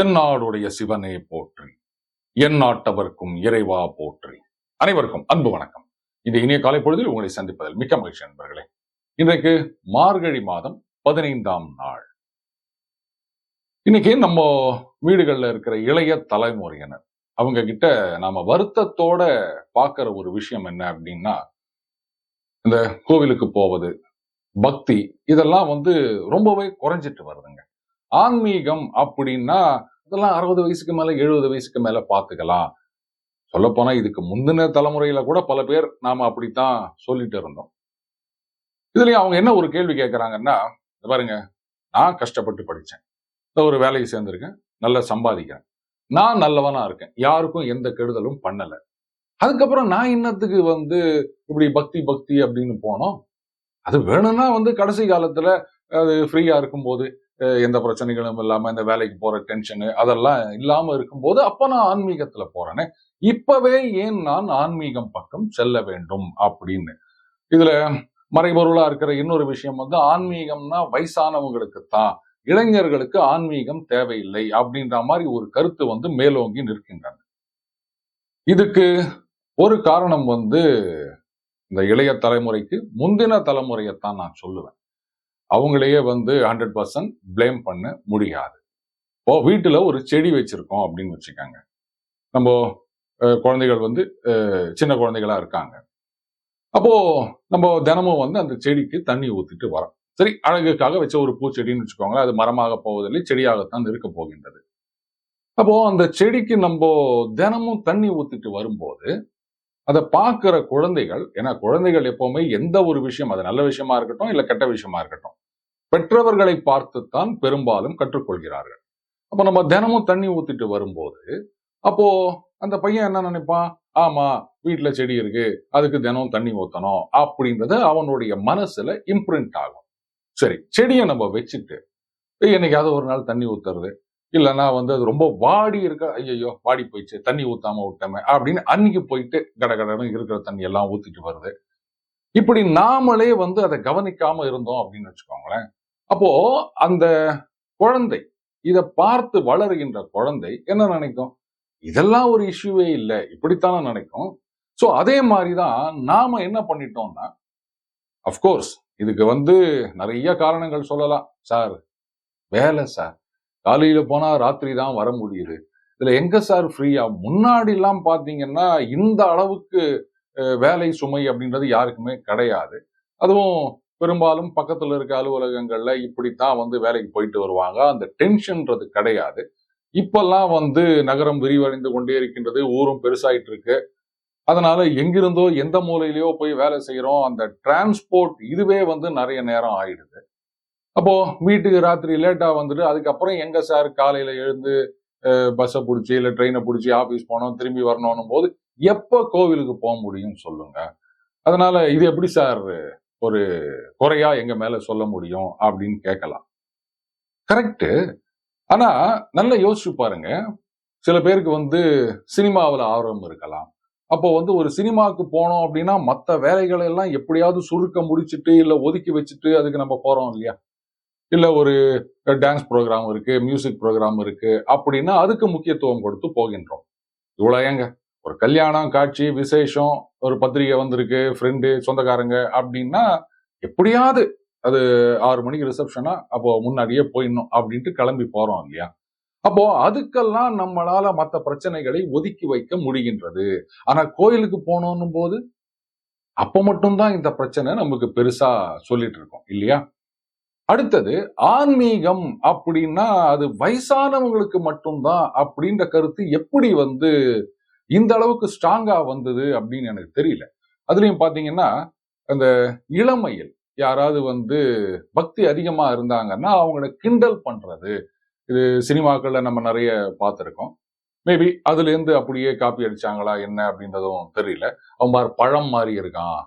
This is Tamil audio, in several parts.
தென்னாடுடைய சிவனே போற்றி என் நாட்டவர்க்கும் இறைவா போற்றி. அனைவருக்கும் அன்பு வணக்கம். இந்த இனிய காலை பொழுதில் உங்களை சந்திப்பதில் மிக்க மகிழ்ச்சி நண்பர்களே. இன்றைக்கு மார்கழி மாதம் பதினைந்தாம் நாள். இன்னைக்கு நம்ம வீடுகள்ல இருக்கிற இளைய தலைமுறையினர் அவங்க கிட்ட நாம வருத்தத்தோட பார்க்கிற ஒரு விஷயம் என்ன அப்படின்னா இந்த கோவிலுக்கு போவது பக்தி இதெல்லாம் வந்து ரொம்பவே குறைஞ்சிட்டு வருதுங்க. ஆன்மீகம் அப்படின்னா அதெல்லாம் அறுபது வயசுக்கு மேல எழுபது வயசுக்கு மேல பாத்துக்கலாம் சொல்லப்போனா இதுக்கு முந்தின தலைமுறையில கூட பல பேர் நாம அப்படித்தான் சொல்லிட்டு இருந்தோம். இதுலயும் அவங்க என்ன ஒரு கேள்வி கேட்கறாங்கன்னா பாருங்க நான் கஷ்டப்பட்டு படிச்சேன். இந்த ஒரு வேலைக்கு சேர்ந்திருக்கேன். நல்லா சம்பாதிக்கிறேன். நான் நல்லவனா இருக்கேன். யாருக்கும் எந்த கெடுதலும் பண்ணல. அதுக்கப்புறம் நான் இன்னத்துக்கு வந்து இப்படி பக்தி பக்தி அப்படின்னு போனோம்? அது வேணும்னா வந்து கடைசி காலத்துல அது ஃப்ரீயா இருக்கும்போது எந்த பிரச்சனைகளும் இல்லாம இந்த வேலைக்கு போற டென்ஷனு அதெல்லாம் இல்லாம இருக்கும்போது அப்ப நான் ஆன்மீகத்துல போறேனே. இப்பவே ஏன் நான் ஆன்மீகம் பக்கம் செல்ல வேண்டும் அப்படின்னு. இதுல மறைபொருளா இருக்கிற இன்னொரு விஷயம் வந்து ஆன்மீகம்னா வயசானவங்களுக்கு தான். இளைஞர்களுக்கு ஆன்மீகம் தேவையில்லை அப்படின்ற மாதிரி ஒரு கருத்து வந்து மேலோங்கி நிற்கின்றன. இதுக்கு ஒரு காரணம் வந்து இந்த இளைய தலைமுறைக்கு முந்தின தலைமுறையைத்தான் நான் சொல்லுவேன். அவங்களையே வந்து ஹண்ட்ரட் பர்சன்ட் பிளேம் பண்ண முடியாது. இப்போ வீட்டுல ஒரு செடி வச்சிருக்கோம் அப்படின்னு வச்சுக்கோங்க. நம்ம அஹ், குழந்தைகள் வந்து சின்ன குழந்தைகளா இருக்காங்க. அப்போ நம்ம தினமும் வந்து அந்த செடிக்கு தண்ணி ஊற்றிட்டு வரோம். சரி அழகுக்காக வச்ச ஒரு பூச்செடின்னு வச்சுக்கோங்களேன் அது மரமாக போவதில்லை செடியாகத்தான் இருக்க போகின்றது. அப்போ அந்த செடிக்கு நம்ம தினமும் தண்ணி ஊற்றிட்டு வரும்போது அதை பார்க்கிற குழந்தைகள் ஏன்னா குழந்தைகள் எப்பவுமே எந்த ஒரு விஷயம் அது நல்ல விஷயமா இருக்கட்டும் இல்ல கெட்ட விஷயமா இருக்கட்டும் பெற்றவர்களை பார்த்துத்தான் பெரும்பாலும் கற்றுக்கொள்கிறார்கள். அப்போ நம்ம தினமும் தண்ணி ஊத்திட்டு வரும்போது அப்போ அந்த பையன் என்ன நினைப்பான்? ஆமா வீட்டுல செடி இருக்கு அதுக்கு தினம் தண்ணி ஊத்தணும் அப்படின்றது அவனுடைய மனசுல இம்ப்ரிண்ட் ஆகும். சரி செடியை நம்ம வச்சுட்டு என்னைக்காவது ஒரு நாள் தண்ணி ஊத்துறது இல்லைன்னா வந்து அது ரொம்ப வாடி இருக்க ஐயோ வாடி போயிடுச்சு தண்ணி ஊத்தாம விட்டோமே அப்படின்னு அன்னைக்கு போயிட்டு கடகடன்னு இருக்கிற தண்ணி எல்லாம் ஊத்திட்டு வருது. இப்படி நாமளே வந்து அதை கவனிக்காம இருந்தோம் அப்படின்னு வச்சுக்கோங்களேன். அப்போ அந்த குழந்தை இதை பார்த்து வளருகின்ற குழந்தை என்ன நினைக்கும்? இதெல்லாம் ஒரு இஷ்யூவே இல்லை இப்படித்தானே நினைக்கும்? சோ அதே மாதிரிதான் நாம என்ன பண்ணிட்டோம்னா அஃப்கோர்ஸ் இதுக்கு வந்து நிறைய காரணங்கள் சொல்லலாம். சார் வேலை சார். காலையில போனா ராத்திரி தான் வர முடியுது. இதுல எங்க சார் ஃப்ரீயா முன்னாடி எல்லாம் பாத்தீங்கன்னா இந்த அளவுக்கு வேலை சுமை அப்படின்றது யாருக்குமே கிடையாது. அதுவும் பெரும்பாலும் பக்கத்துல இருக்க அலுவலகங்கள்ல இப்படித்தான் வந்து வேலைக்கு போயிட்டு வருவாங்க. அந்த டென்ஷன்ன்றது கிடையாது. இப்பெல்லாம் வந்து நகரம் விரிவடைந்து கொண்டே இருக்கின்றது ஊரும் பெருசாயிட்டு இருக்கு அதனால எங்கிருந்தோ எந்த மூலையிலயோ போய் வேலை செய்யறோம் அந்த டிரான்ஸ்போர்ட் இதுவே வந்து நிறைய நேரம் ஆயிடுது. அப்போ வீட்டுக்கு ராத்திரி லேட்டா வந்துட்டு அதுக்கப்புறம் எங்க சார் காலையில எழுந்து பஸ்ஸை பிடிச்சி இல்லை ட்ரெயினை பிடிச்சி ஆஃபீஸ் போனோம் திரும்பி வரணும் போது எப்போ கோவிலுக்கு போக முடியும் சொல்லுங்க. அதனால இது எப்படி சார் ஒரு குறையா எங்க மேல சொல்ல முடியும் அப்படின்னு கேட்கலாம். கரெக்ட் ஆனா நல்லா யோசிச்சு பாருங்க. சில பேருக்கு வந்து சினிமாவில் ஆர்வம் இருக்கலாம். அப்போ வந்து ஒரு சினிமாவுக்கு போனோம் அப்படின்னா மற்ற வேலைகளை எல்லாம் எப்படியாவது சுருக்க முடிச்சுட்டு இல்ல ஒதுக்கி வச்சுட்டு அதுக்கு நம்ம போறோம் இல்லையா? இல்லை ஒரு டான்ஸ் ப்ரோக்ராம் இருக்கு மியூசிக் ப்ரோக்ராம் இருக்கு அப்படின்னா அதுக்கு முக்கியத்துவம் கொடுத்து போகின்றோம். இவ்வளோ ஏங்க? ஒரு கல்யாணம் காட்சி விசேஷம் ஒரு பத்திரிகை வந்திருக்கு ஃப்ரெண்டு சொந்தக்காரங்க அப்படின்னா எப்படியாவது அது ஆறு மணிக்கு ரிசப்ஷனா அப்போ முன்னாடியே போயிடணும் அப்படின்ட்டு கிளம்பி போறோம் இல்லையா? அப்போ அதுக்கெல்லாம் நம்மளால மற்ற பிரச்சனைகளை ஒதுக்கி வைக்க முடிகின்றது. ஆனா கோயிலுக்கு போனோன்னும் போது அப்போ மட்டும்தான் இந்த பிரச்சனை நமக்கு பெருசா சொல்லிட்டு இருக்கோம் இல்லையா? அடுத்தது ஆன்மீகம் அப்படின்னா அது வயசானவங்களுக்கு மட்டும்தான் அப்படின்ற கருத்து எப்படி வந்து இந்த அளவுக்கு ஸ்ட்ராங்கா வந்தது அப்படின்னு எனக்கு தெரியல. அதுலயும் பாத்தீங்கன்னா அந்த இளமையில் யாராவது வந்து பக்தி அதிகமா இருந்தாங்கன்னா அவங்கள கிண்டல் பண்றது. இது சினிமாக்கள்ல நம்ம நிறைய பார்த்துருக்கோம் மேபி அதுலேருந்து அப்படியே காப்பி அடிச்சாங்களா என்ன அப்படின்றதும் தெரியல. அவன் பார் பழம் மாறி இருக்கான்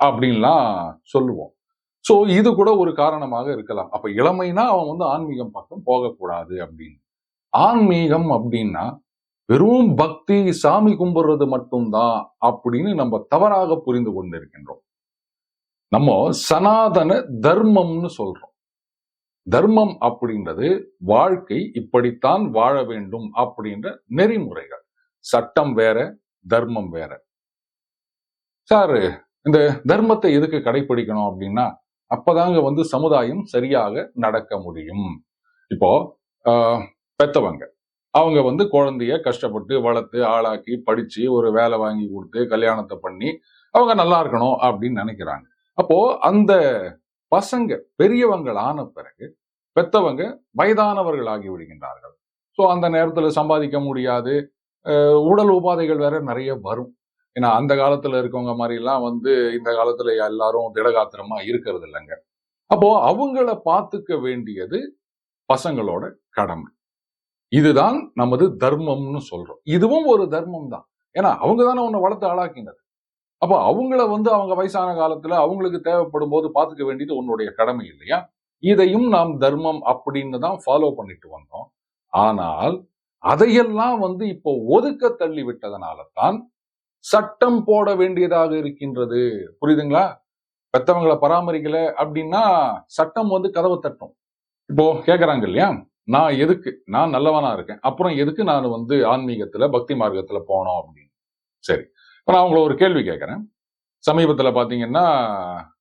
அப்படின்லாம் சொல்லுவோம். சோ இது கூட ஒரு காரணமாக இருக்கலாம். அப்ப இளமைனா அவன் வந்து ஆன்மீகம் பக்கம் போகக்கூடாது அப்படின்னு. ஆன்மீகம் அப்படின்னா வெறும் பக்தி சாமி கும்பிடுறது மட்டும்தான் அப்படின்னு நம்ம தவறாக புரிந்து கொண்டிருக்கின்றோம். நம்ம சனாதன தர்மம்னு சொல்றோம். தர்மம் அப்படின்றது வாழ்க்கை இப்படித்தான் வாழ வேண்டும் அப்படின்ற நெறிமுறைகள். சட்டம் வேற தர்மம் வேற. சார் இந்த தர்மத்தை எதுக்கு கடைபிடிக்கணும் அப்படின்னா அப்பதாங்க வந்து சமுதாயம் சரியாக நடக்க முடியும். இப்போ ஆஹ், பெத்தவங்க. அவங்க வந்து குழந்தைய கஷ்டப்பட்டு வளர்த்து ஆளாக்கி படிச்சு ஒரு வேலை வாங்கி கொடுத்து கல்யாணத்தை பண்ணி அவங்க நல்லா இருக்கணும் அப்படின்னு நினைக்கிறாங்க. அப்போ அந்த பசங்க பெரியவங்கள் ஆன பிறகு பெத்தவங்க வயதானவர்கள் ஆகி விடுகின்றார்கள். ஸோ அந்த நேரத்துல சம்பாதிக்க முடியாது. உடல் உபாதைகள் வேற நிறைய வரும். ஏன்னா அந்த காலத்துல இருக்கவங்க மாதிரி எல்லாம் வந்து இந்த காலத்துல எல்லாரும் திடகாத்திரமா இருக்கிறது இல்லைங்க. அப்போ அவங்கள பார்த்துக்க வேண்டியது பசங்களோட கடமை. இதுதான் நமது தர்மம்னு சொல்றோம். இதுவும் ஒரு தர்மம் தான். ஏன்னா அவங்க தானே உன்னை வளர்த்து ஆளாக்கினது. அப்போ அவங்கள வந்து அவங்க வயசான காலத்துல அவங்களுக்கு தேவைப்படும் போது பார்த்துக்க வேண்டியது உன்னுடைய கடமை இல்லையா? இதையும் நாம் தர்மம் அப்படின்னு தான் ஃபாலோ பண்ணிட்டு வந்தோம். ஆனால் அதையெல்லாம் வந்து இப்போ ஒதுக்க தள்ளி விட்டதனால தான் சட்டம் போட வேண்டியதாக இருக்கின்றது. புரியுதுங்களா? பெத்தவங்களை பராமரிக்கல அப்படின்னா சட்டம் வந்து கதவை தட்டும். இப்போ கேட்குறாங்க இல்லையா? நான் எதுக்கு? நான் நல்லவனா இருக்கேன். அப்புறம் எதுக்கு நான் வந்து ஆன்மீகத்துல பக்தி மார்க்கத்துல போனோம் அப்படின்னு? சரி. இப்போ நான் அவங்கள ஒரு கேள்வி கேட்கறேன் சமீபத்துல பாத்தீங்கன்னா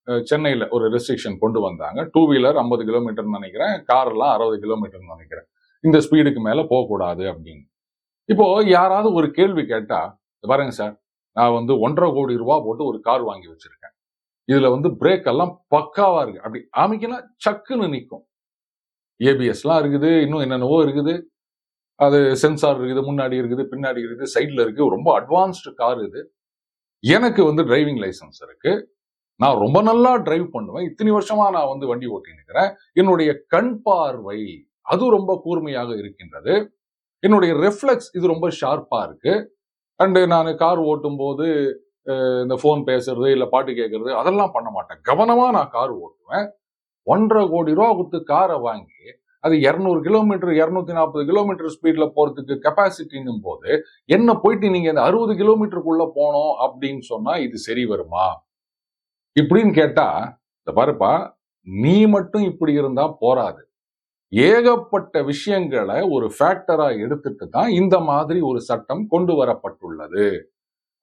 சென்னையில் சென்னையில ஒரு ரெஸ்ட்ரிக்ஷன் கொண்டு வந்தாங்க. டூ வீலர் ஐம்பது கிலோமீட்டர்னு நினைக்கிறேன். கார் எல்லாம் அறுபது கிலோமீட்டர்னு நினைக்கிறேன். இந்த ஸ்பீடுக்கு மேல போகக்கூடாது அப்படின்னு. இப்போ யாராவது ஒரு கேள்வி கேட்டா பாருங்க சார் நான் வந்து ஒன்றரை கோடி ரூபா போட்டு ஒரு கார் வாங்கி வச்சிருக்கேன். இதுல வந்து பிரேக் எல்லாம் பக்காவா இருக்கு. அப்படி அமைக்கினா சக்குன்னு நிற்கும் ஏபிஎஸ்லாம் இருக்குது இன்னும் என்னென்னவோ இருக்குது. அது சென்சார் இருக்குது முன்னாடி இருக்குது பின்னாடி இருக்குது சைட்ல இருக்குது ரொம்ப அட்வான்ஸ்டு கார் இது. எனக்கு வந்து டிரைவிங் லைசன்ஸ் இருக்கு. நான் ரொம்ப நல்லா டிரைவ் பண்ணுவேன். இத்தனை வருஷமா நான் வந்து வண்டி ஓட்டின்னு இருக்கிறேன் என்னுடைய கண் பார்வை அது ரொம்ப கூர்மையாக இருக்கின்றது. என்னுடைய ரெஃப்ளெக்ஸ் இது ரொம்ப ஷார்ப்பா இருக்கு. அண்டு நான் கார் ஓட்டும் போது இந்த ஃபோன் பேசுறது இல்லை பாட்டு கேட்கறது அதெல்லாம் பண்ண மாட்டேன். கவனமாக நான் கார் ஓட்டுவேன். ஒன்றரை கோடி ரூபா கொடுத்து காரை வாங்கி அது இரநூறு கிலோமீட்டர் இரநூத்தி நாற்பது கிலோமீட்டர் ஸ்பீடில் போகிறதுக்கு கெப்பாசிட்டிங்கும் போது என்ன போயிட்டு நீங்கள் இந்த அறுபது கிலோமீட்டருக்குள்ளே போனோம் அப்படின்னு சொன்னால் இது சரி வருமா? இப்படின்னு கேட்டால் இந்த பாருப்பா நீ மட்டும் இப்படி இருந்தால் போராது ஏகப்பட்ட விஷயங்களை ஒரு ஃபேக்டரா எடுத்துட்டு தான் இந்த மாதிரி ஒரு சட்டம் கொண்டு வரப்பட்டுள்ளது.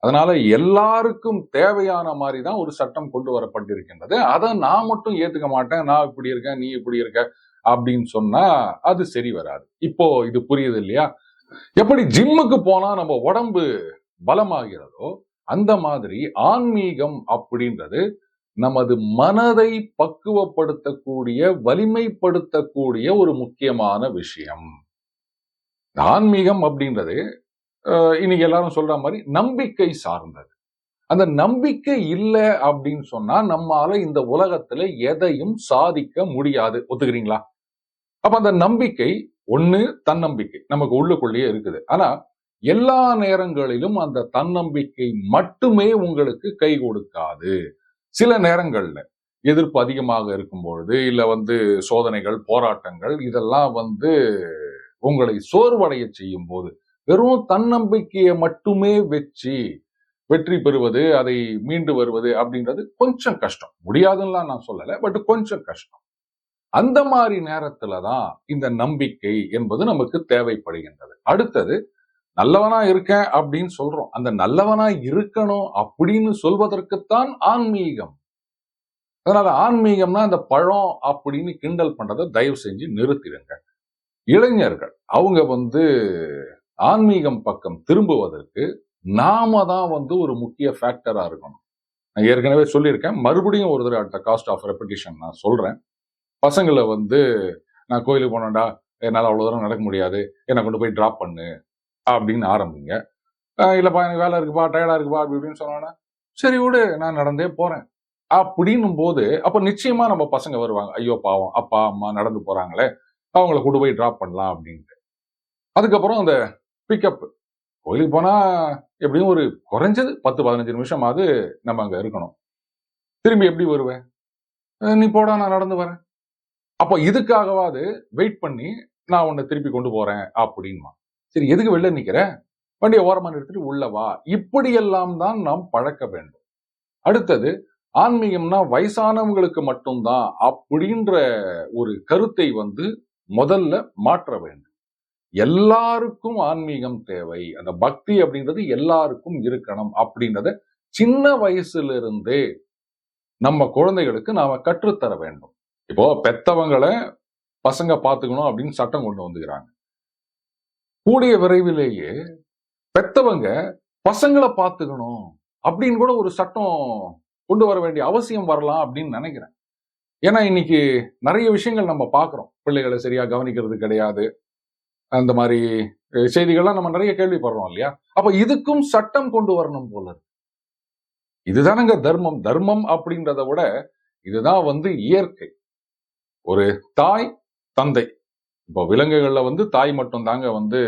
அதனால எல்லாருக்கும் தேவையான மாதிரி தான் ஒரு சட்டம் கொண்டு வரப்பட்டிருக்கின்றது. அதை நான் மட்டும் ஏத்துக்க மாட்டேன். நான் இப்படி இருக்கேன் நீ இப்படி இருக்க அப்படின்னு சொன்னா அது சரி வராது. இப்போ இது புரியுது இல்லையா? எப்படி ஜிம்முக்கு போனா நம்ம உடம்பு பலமாகிறதோ அந்த மாதிரி ஆன்மீகம் அப்படின்றது நமது மனதை பக்குவப்படுத்தக்கூடிய வலிமைப்படுத்தக்கூடிய ஒரு முக்கியமான விஷயம். ஆன்மீகம் அப்படின்றது இன்னைக்கு எல்லாரும் சொல்ற மாதிரி நம்பிக்கை சார்ந்தது. அந்த நம்பிக்கை இல்லை அப்படின்னு சொன்னா நம்மால இந்த உலகத்துல எதையும் சாதிக்க முடியாது. ஒத்துக்கிறீங்களா? அப்ப அந்த நம்பிக்கை ஒண்ணு தன்னம்பிக்கை நமக்கு உள்ளுக்குள்ளேயே இருக்குது. ஆனா எல்லா நேரங்களிலும் அந்த தன்னம்பிக்கை மட்டுமே உங்களுக்கு கை கொடுக்காது. சில நேரங்கள்ல எதிர்ப்பு அதிகமாக இருக்கும் பொழுது இல்லை வந்து சோதனைகள் போராட்டங்கள் இதெல்லாம் வந்து உங்களை சோர்வடைய செய்யும் போது வெறும் தன்னம்பிக்கையை மட்டுமே வச்சு வெற்றி பெறுவது அதை மீண்டு வருவது அப்படின்றது கொஞ்சம் கஷ்டம். முடியாதுன்னா நான் சொல்லலை பட் கொஞ்சம் கஷ்டம். அந்த மாதிரி நேரத்துல தான் இந்த நம்பிக்கை என்பது நமக்கு தேவைப்படுகின்றது. அடுத்தது நல்லவனா இருக்கேன் அப்படின்னு சொல்றோம். அந்த நல்லவனா இருக்கணும் அப்படின்னு சொல்வதற்குத்தான் ஆன்மீகம். அதனால ஆன்மீகம்னா இந்த பழம் அப்படின்னு கிண்டல் பண்றதை தயவு செஞ்சு நிறுத்திடுங்க இளைஞர்கள் அவங்க வந்து ஆன்மீகம் பக்கம் திரும்புவதற்கு நாம தான் வந்து ஒரு முக்கிய ஃபேக்டரா இருக்கணும். நான் ஏற்கனவே சொல்லியிருக்கேன். மறுபடியும் ஒரு தடவை அட் காஸ்ட் ஆஃப் ரெப்படிஷன் நான் சொல்றேன். பசங்களை வந்து நான் கோயிலுக்கு போனேன்டா என்னால் அவ்வளோ தூரம் நடக்க முடியாது. என்னை கொண்டு போய் ட்ராப் பண்ணு. அப்படின்னு ஆரம்பிங்க. இல்லைப்பா எனக்கு வேலை இருக்குப்பா டயர்டாக இருக்குப்பா அப்படி இப்படின்னு சொன்னோன்னா சரி விடு நான் நடந்தே போறேன். அப்படின்னும் போது அப்போ நிச்சயமா நம்ம பசங்க வருவாங்க. ஐயோ பாவம் அப்பா அம்மா நடந்து போகிறாங்களே அவங்கள கொண்டு போய் ட்ராப் பண்ணலாம் அப்படின்ட்டு. அதுக்கப்புறம் அந்த பிக்கப் கோயிலுக்கு போனால் எப்படியும் ஒரு குறைஞ்சது பத்து பதினஞ்சு நிமிஷமாவது நம்ம அங்கே இருக்கணும். திரும்பி எப்படி வருவேன்? நீ போடா நான் நடந்து வரேன். அப்போ இதுக்காகவாது வெயிட் பண்ணி நான் உன்னை திருப்பி கொண்டு போகிறேன் அப்படின்மா சரி எதுக்கு வெளில நிற்கிற வண்டியை ஓரமா நிறுத்திட்டு உள்ளவா இப்படியெல்லாம் தான் நாம் பழக்க வேண்டும். அடுத்தது ஆன்மீகம்னா வயசானவங்களுக்கு மட்டும்தான் அப்படின்ற ஒரு கருத்தை வந்து முதல்ல மாற்ற வேண்டும். எல்லாருக்கும் ஆன்மீகம் தேவை. அந்த பக்தி அப்படின்றது எல்லாருக்கும் இருக்கணும் அப்படின்றத சின்ன வயசுல இருந்தே நம்ம குழந்தைகளுக்கு நாம கற்றுத்தர வேண்டும். இப்போ பெத்தவங்களை பசங்க பார்த்துக்கணும் அப்படின்னு சட்டம் கொண்டு வந்துக்கிறாங்க. கூடிய விரைவிலேயே பெத்தவங்க பசங்களை பார்த்துக்கணும் அப்படின்னு கூட ஒரு சட்டம் கொண்டு வர வேண்டிய அவசியம் வரலாம் அப்படின்னு நினைக்கிறேன். ஏன்னா இன்னைக்கு நிறைய விஷயங்கள் நம்ம பார்க்குறோம். பிள்ளைகளை சரியா கவனிக்கிறது கிடையாது. அந்த மாதிரி செய்திகள்லாம் நம்ம நிறைய கேள்விப்படுறோம் இல்லையா? அப்ப இதுக்கும் சட்டம் கொண்டு வரணும் போல இருக்கு. இதுதானங்க தர்மம். தர்மம் அப்படின்றத விட இதுதான் வந்து இயற்கை. ஒரு தாய் தந்தை. இப்போ விலங்குகள்ல வந்து தாய் மட்டும்தாங்க வந்து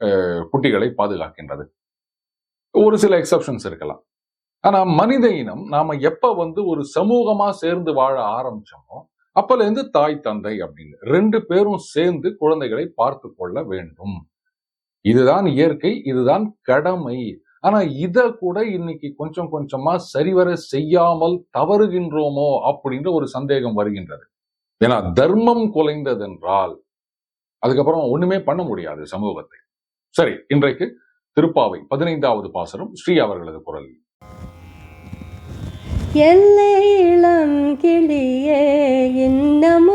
அஹ், குட்டிகளை பாதுகாக்கின்றது. ஒரு சில எக்ஸப்ஷன்ஸ் இருக்கலாம். ஆனா மனித இனம் நாம எப்ப வந்து ஒரு சமூகமா சேர்ந்து வாழ ஆரம்பிச்சோமோ அப்பல இருந்து தாய் தந்தை அப்படின்னு ரெண்டு பேரும் சேர்ந்து குழந்தைகளை பார்த்து கொள்ள வேண்டும். இதுதான் இயற்கை இதுதான் கடமை. ஆனா இத கூட இன்னைக்கு கொஞ்சம் கொஞ்சமா சரிவர செய்யாமல் தவறுகின்றோமோ அப்படின்ற ஒரு சந்தேகம் வருகின்றது. ஏன்னா தர்மம் குலைந்ததென்றால் அதுக்கப்புறம் ஒண்ணுமே பண்ண முடியாது சமூகத்தை. சரி இன்றைக்கு திருப்பாவை பதினைந்தாவது பாசனம் ஸ்ரீ அவர்களது குரல். எல்லை இளம் கிளியே இன்னம்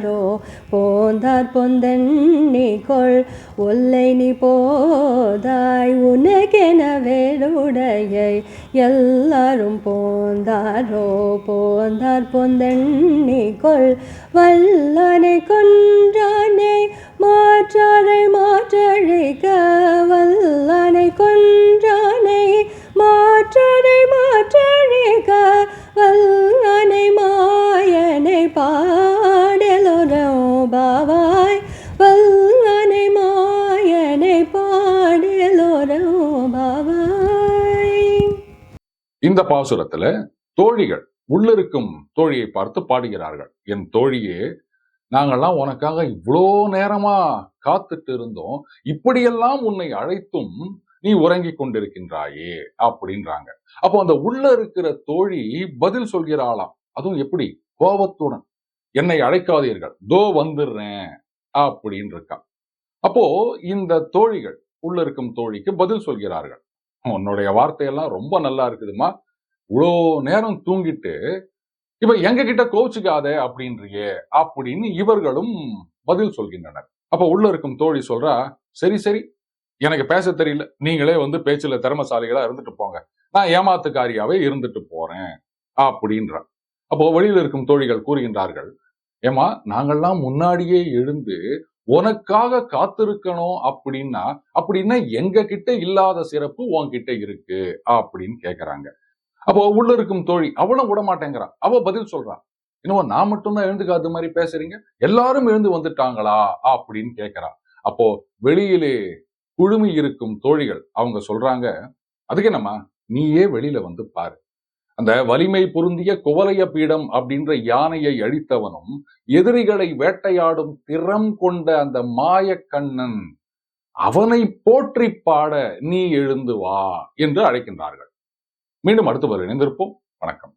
போந்தாரோ போந்தார் பொந்தண்ணி கொள் ஒல்லை நீ போதாய் உனக்கென வேறுடையை எல்லாரும் போந்தாரோ போந்தார் பொந்தண்ணி கொள் வல்லனை கொன்றானே மாற்றாரை மாற்றழிக்க வல்லனை கொன்றானை மாற்றாரை மாற்றழிக்க வல்லனை மாயனை பா இந்த பாசுரத்துல தோழிகள் உள்ளிருக்கும் தோழியை பார்த்து பாடுகிறார்கள். என் தோழியே நாங்கள்லாம் உனக்காக இவ்வளோ நேரமா காத்துட்டு இருந்தோம். இப்படியெல்லாம் உன்னை அழைத்தும் நீ உறங்கிக் கொண்டிருக்கின்றாயே அப்படின்றாங்க. அப்போ அந்த உள்ள இருக்கிற தோழி பதில் சொல்கிறாளாம். அதுவும் எப்படி? கோபத்துடன். என்னை அழைக்காதீர்கள். தோ வந்துடுறேன் அப்படின்னு இருக்கா அப்போ இந்த தோழிகள் உள்ள இருக்கும் தோழிக்கு பதில் சொல்கிறார்கள். உன்னுடைய வார்த்தையெல்லாம் ரொம்ப நல்லா இருக்குதுமா இவ்வளோ நேரம் தூங்கிட்டு இப்ப எங்க கிட்ட அப்படின்றியே அப்படின்னு இவர்களும் பதில் சொல்கின்றனர். அப்ப உள்ள இருக்கும் தோழி சொல்றா சரி சரி. எனக்கு பேச தெரியல. நீங்களே வந்து பேச்சுல திறமசாலிகளா இருந்துட்டு போங்க. நான் ஏமாத்துக்காரியாவே இருந்துட்டு போறேன் அப்படின்ற. அப்போ வெளியில் இருக்கும் தோழிகள் கூறுகின்றார்கள் ஏமா நாங்கெல்லாம் முன்னாடியே எழுந்து உனக்காக காத்திருக்கணும் அப்படின்னா அப்படின்னா எங்க கிட்ட இல்லாத சிறப்பு உன்கிட்ட இருக்கு அப்படின்னு கேக்குறாங்க. அப்போ உள்ள இருக்கும் தோழி அவளும் விட மாட்டேங்கிறா அவ பதில் சொல்றா. இன்னும் நான் மட்டும்தான் எழுந்துக்காத மாதிரி பேசுறீங்க? எல்லாரும் எழுந்து வந்துட்டாங்களா? அப்படின்னு கேக்குறா. அப்போ வெளியிலே குழுமி இருக்கும் தோழிகள் அவங்க சொல்றாங்க அதுக்கு என்னம்மா? நீயே வெளியில வந்து பாரு. அந்த வலிமை பொருந்திய குவலைய பீடம் அப்படின்ற யானையை அழித்தவனும் எதிரிகளை வேட்டையாடும் திறம் கொண்ட அந்த மாயக்கண்ணன் அவனை போற்றி பாட நீ எழுந்து வா என்று அழைக்கின்றார்கள். மீண்டும் அடுத்து வரை இணைந்திருப்போம். வணக்கம்.